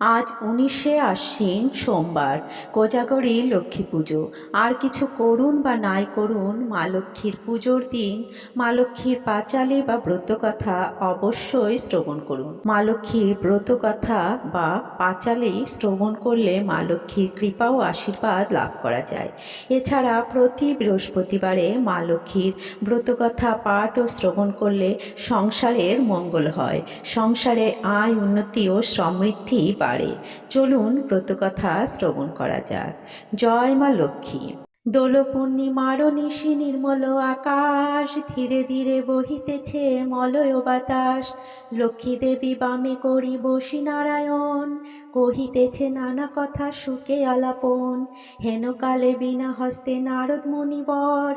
আজ উনিশে আশ্বিন সোমবার। কোজাগরী লক্ষ্মী পুজো। আর কিছু করুন বা নাই করুন, মা লক্ষ্মীর পুজোর দিন, মা লক্ষ্মীর পাঁচালি বা ব্রতকথা অবশ্যই শ্রবণ করুন। মা লক্ষ্মীর ব্রতকথা বা পাঁচালি শ্রবণ করলে মা লক্ষ্মীর কৃপা ও আশীর্বাদ লাভ করা যায়। এছাড়া প্রতি বৃহস্পতিবারে মা লক্ষ্মীর ব্রতকথা পাঠ ও শ্রবণ করলে সংসারের মঙ্গল হয়। সংসারে আয়, উন্নতি ও সমৃদ্ধি বাড়ে। চলুন ব্রতকথা শ্রবণ করা যাক। জয় মা লক্ষ্মী। দোল পূর্ণিমার নিশি নির্মল আকাশ ধীরে ধীরে বহিতেছে মলয় বাতাস। লক্ষ্মী দেবী বামে করি বসি নারায়ণ। কহিতেছে, নানা কথা সুখে আলাপন হেন কালে বিনা হস্তে নারদ মুনিবর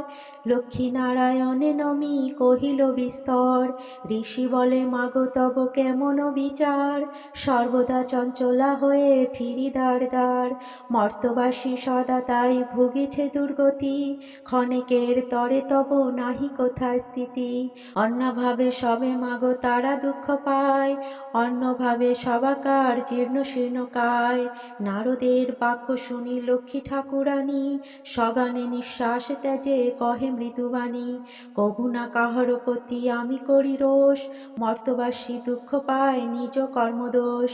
লক্ষ্মী নারায়ণে নমি কহিল, বিস্তর। ঋষি বলে, মাগো, তব কেমন বিচার? সর্বদা চঞ্চলা হয়ে ফিরি দাঁড় দাঁড় মর্তবাসী সদা তাই ভুগেছে দুর্গতি। ক্ষণেকের তরে তব নাহি কোথা স্থিতি। অন্যভাবে সবে মাগো তারা দুঃখ পায়। অন্যভাবে সবাকার জীর্ণ শীর্ণ কায় নারদের বাক্য শুনি লক্ষ্মী ঠাকুরানী। সগানে নিঃশ্বাস ত্যাজে কহে মৃদুবাণী। কভু না কাহার প্রতি আমি করি রোষ। মর্তবাসী দুঃখ পায় নিজ কর্মদোষ।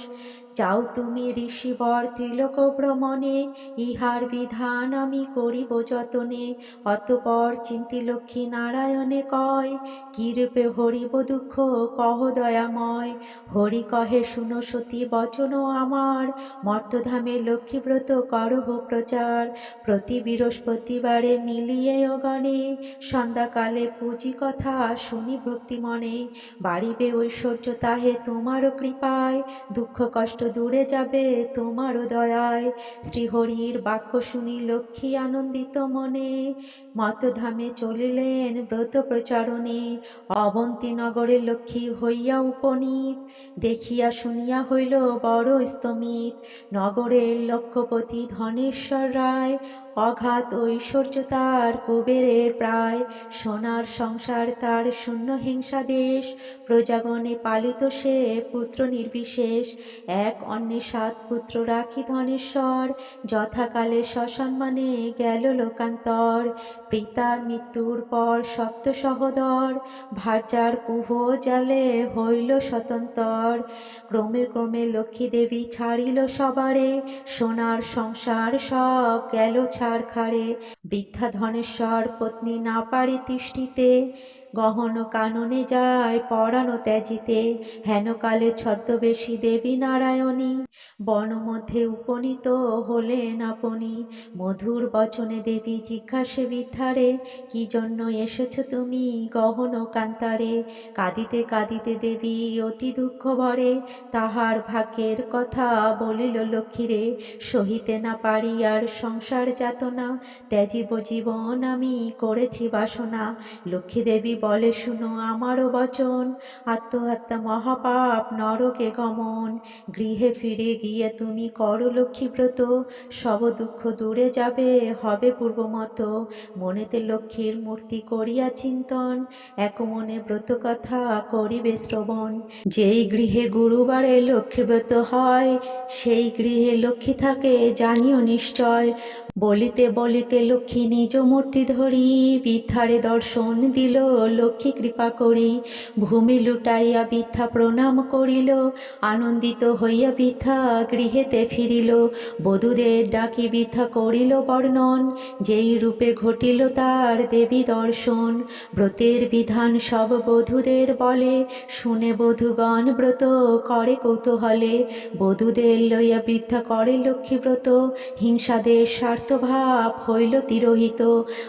যাও তুমি ঋষিবর ত্রিলোক ভ্রমণে ইহার বিধান আমি করিব যতনে। অতপর চিন্তি লক্ষ্মী নারায়ণে কয়, কিরূপে হরিব দুঃখ, কহ দয়াময়। হরি কহে, শুনো সতী, বচন আমার। মর্তধামে লক্ষ্মীব্রত করহ প্রচার। প্রতি বৃহস্পতিবারে মিলিয়ে অগণে সন্ধ্যাকালে পুঁজি কথা শুনি ভক্তি মনে বাড়িবে ঐশ্বর্য তাহে তোমারও কৃপায়। দুঃখ কষ্ট দূরে যাবে তোমারও দয়ায়। শ্রীহরির বাক্য শুনি লক্ষ্মী আনন্দিত মনে। মতধামে চলিলেন ব্রত প্রচারণে। অবন্তী নগরে লক্ষ্মী হইয়া উপনীত। দেখিয়া শুনিয়া হইল বড় স্তমিত। নগরের লক্ষ্যপতি ধনেশ্বর রায়। অঘাত ঐশ্বর্য তার কুবেরের প্রায়। সোনার সংসার তার শূন্য হিংসা দেশ প্রজাগণে পালিত সে পুত্র নির্বিশেষ। এক অন্যে সাত পুত্র রাখি ধনেশ্বর। যথাকালে সসম্মানে গেল লোকান্তর। পিতার মৃত্যুর পর সপ্ত সহদর। ভারচার কুহ জালে হইল স্বতন্তর ক্রমে ক্রমে লক্ষ্মী দেবী ছাড়িল সবারে। সোনার সংসার সব গেল ছাড়খাড়ে। বৃদ্ধা ধনেশ্বর পত্নী না পারে তিষ্ঠিতে গহন কাননে যায় পরানো ত্যাজিতে, হেনকালে ছদ্মবেশী দেবী নারায়ণী। বনমধ্যে উপনীত হলেন আপনি, মধুর বচনে দেবী জিজ্ঞাসে বিদ্ধারে কি জন্য এসেছ তুমি গহন কান্তারে? কাঁদিতে কাঁদিতে দেবী অতি দুঃখ ভরে, তাহার ভাগ্যের কথা বলিল লক্ষ্মীরে, সহিতে না পারি আর সংসার যাতনা, ত্যাজিব জীবন আমি করেছি বাসনা। লক্ষ্মী দেবী বলে শুনো আমারও বচন। আত্মহত্যা মহাপাপ, নরকে গমন। গৃহে ফিরে গিয়ে তুমি করো লক্ষ্মীব্রত সব দুঃখ দূরে যাবে, হবে পূর্বমত। মনেতে লক্ষ্মীর মূর্তি করিয়া চিন্তন। এক মনে ব্রত কথা করিবে শ্রবণ। যেই গৃহে গুরুবারে লক্ষ্মীব্রত হয়, সেই গৃহে লক্ষ্মী থাকে, জানিও নিশ্চয়। বলিতে বলিতে লক্ষ্মী নিজ মূর্তি ধরি বৃদ্ধারে দর্শন দিল লক্ষ্মী কৃপা করি। ভূমি লুটাইয়া বৃদ্ধা প্রণাম করিল। আনন্দিত হইয়া বৃদ্ধা গৃহেতে ফিরিল। বধূদের ডাকি বৃদ্ধা করিল বর্ণন। যেই রূপে ঘটিল তার দেবী দর্শন। ব্রতের বিধান সব বধূদের বলে। শুনে বধূগণ ব্রত করে কৌতূহলে। বধূদের লইয়া বৃদ্ধা করে লক্ষ্মীব্রত হিংসাদের স্বার্থভাব হইল তিরোহিত।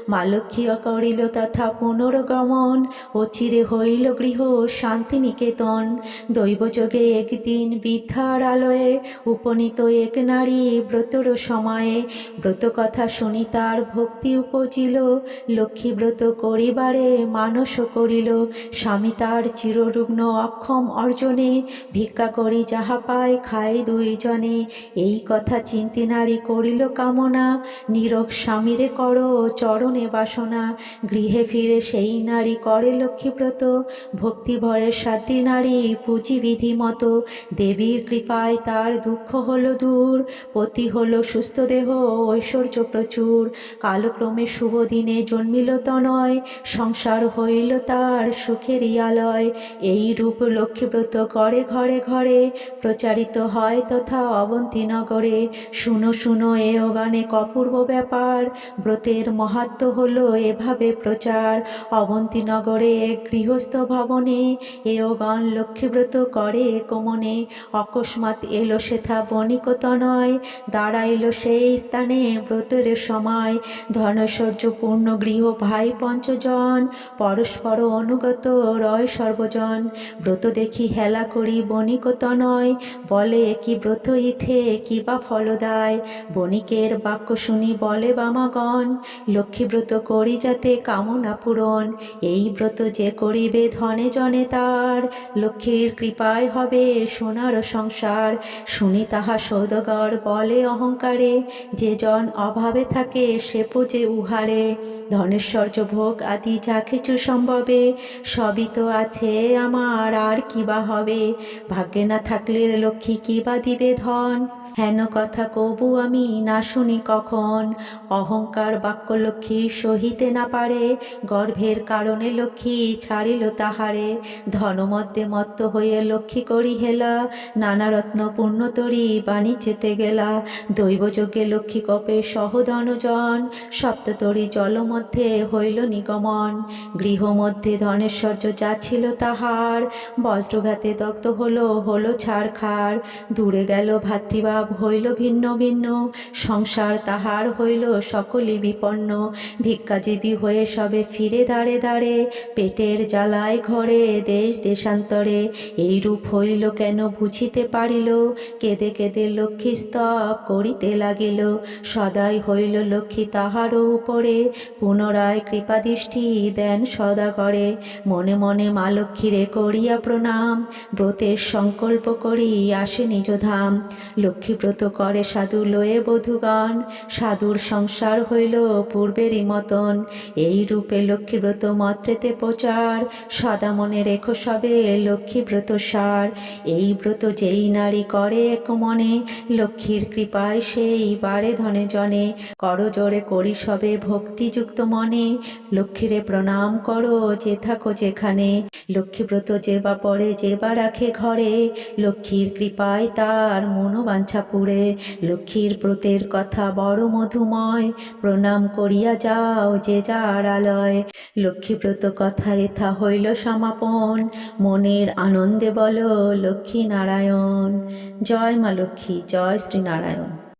মা লক্ষ্মীও করিল তথা পুনর্গমন। অচিরে হইল গৃহ শান্তি শান্তিনিকেতন। দৈবযোগে একদিন বৃদ্ধার আলয়ে উপনীত এক নারী ব্রতর সময়ে ব্রত কথা শুনি তার ভক্তি উপজিল। লক্ষ্মী ব্রত করিবারে মানস করিল। স্বামী তার চিররুগ্ন অক্ষম অর্জনে ভিক্ষা করি যাহা পায় খায় দুইজনে। এই কথা চিন্তি নারী করিল কামনা। নীরব স্বামীরে কর চরণে বাসনা। গৃহে ফিরে সেই নারী করে লক্ষ্মীব্রত। ভক্তি ভরে সাধ্যী নারী পুঁজি বিধি মতো। দেবীর কৃপায় তার দুঃখ হলো দূর। পতি হলো সুস্থ দেহ, ঐশ্বর্য প্রচুর। কালক্রমে শুভ দিনে জন্মিল তনয়। সংসার হইল তার সুখের ইয়ালয় এই রূপ লক্ষ্মীব্রত করে ঘরে ঘরে। প্রচারিত হয় তথা অবন্তীনগরে শুনো শুনো এ গানে কপূর্ব ব্যাপার। ব্রতের মাহাত্ম হলো এভাবে প্রচার। অবন্তীনগরে এক গৃহস্থ ভবনে এও গান লক্ষ্মীব্রত করে কোমনে। অকস্মাৎ এলো সেথা বণিকতনয়, দাঁড়াইল সেই স্থানে ব্রতের সময়। ধনৈশ্বর্যপূর্ণ গৃহ ভাই পঞ্চজন, পরস্পর অনুগত রয় সর্বজন। ব্রত দেখি হেলা করি বণিকতনয়, বলে কি ব্রত ইথে, কি বা ফল ফলদায় বণিকের বাক্য শুনি বলে বামাগণ লক্ষ্মীব্রত করি যাতে কামনা পূরণ। এই ব্রত যে করিবে ধনে জনে তার, লক্ষ্মীর কৃপায় হবে সোনার সংসার। শুনি তাহা সৌদগর বলে অহংকারে, যে জন অভাবে থাকে সে পুজে উহারে। ধনেশ্বর্য ভোগ আদি যা কিছু সম্ভবে, সবই তো আছে আমার, আর কি বা হবে? ভাগ্যে না থাকলে লক্ষ্মী কি বা দিবে ধন? হেন কথা কবু আমি না শুনি কখন? অহংকার বাক্য লক্ষ্মী সহিতে না পারে, গর্ভের কারণে লক্ষ্মী, ছাড়িল তাহারে। ধনমধ্যে মত্ত হয়ে লক্ষ্মী করি হেলা নানা রত্ন পূর্ণতরী বাণী চেতে গেলা। দৈবযোগে লক্ষ্মী কপে সহধনজন। সপ্ততরী জলমধ্যে হইল নিগমন। গৃহ মধ্যে ধনেশ্বর্য যা ছিল তাহার। বজ্রঘাতে দগ্ধ হলো হলো ছাড়খাড় দূরে গেল ভাতৃভাব, হইল ভিন্ন ভিন্ন। সংসার তাহার হইল সকলই বিপন্ন। ভিক্ষাজীবী হয়ে সবে ফিরে দাঁড়ে দাঁড়ে পেটের জ্বালায় ঘরে, দেশ দেশান্তরে। এই রূপ হইল কেন বুঝিতে পারিল? কেঁদে কেঁদে লক্ষ্মী স্তব করিতে লাগিল। সদাই হইল লক্ষ্মী তাহারও উপরে। পুনরায় কৃপাদৃষ্টি দেন সদা করে মনে মনে মা লক্ষ্মীরে করিয়া প্রণাম। ব্রতের সংকল্প করি আসে নিজ ধাম। লক্ষ্মীব্রত করে সাধু লয়ে বধূগণ। সাধুর সংসার হইল পূর্বেরই মতন। এই রূপে লক্ষ্মীব্রত মত্রেতে প্রচার। সদা মনে রেখো সবে লক্ষ্মী ব্রত সার। এই ব্রত যেই নারী করে এক মনে, লক্ষ্মীর কৃপায় সেই বারে ধনে জনে। করো জোরে করি সবে ভক্তিযুক্ত মনে, লক্ষ্মীরে প্রণাম করো যে থাকো যেখানে। লক্ষ্মীব্রত যে বা পরে যে বা রাখে ঘরে, লক্ষ্মীর কৃপায় তার মনোবাঞ্ছা পুরে লক্ষ্মীর ব্রতের কথা বড় মধুময়, প্রণাম করিয়া যাও যে যার আলয়। লক্ষ্মীব্রত কথা এথা হইল সমাপন। মনের আনন্দে বলো লক্ষ্মী নারায়ণ। জয় মা লক্ষ্মী জয় শ্রীনারায়ণ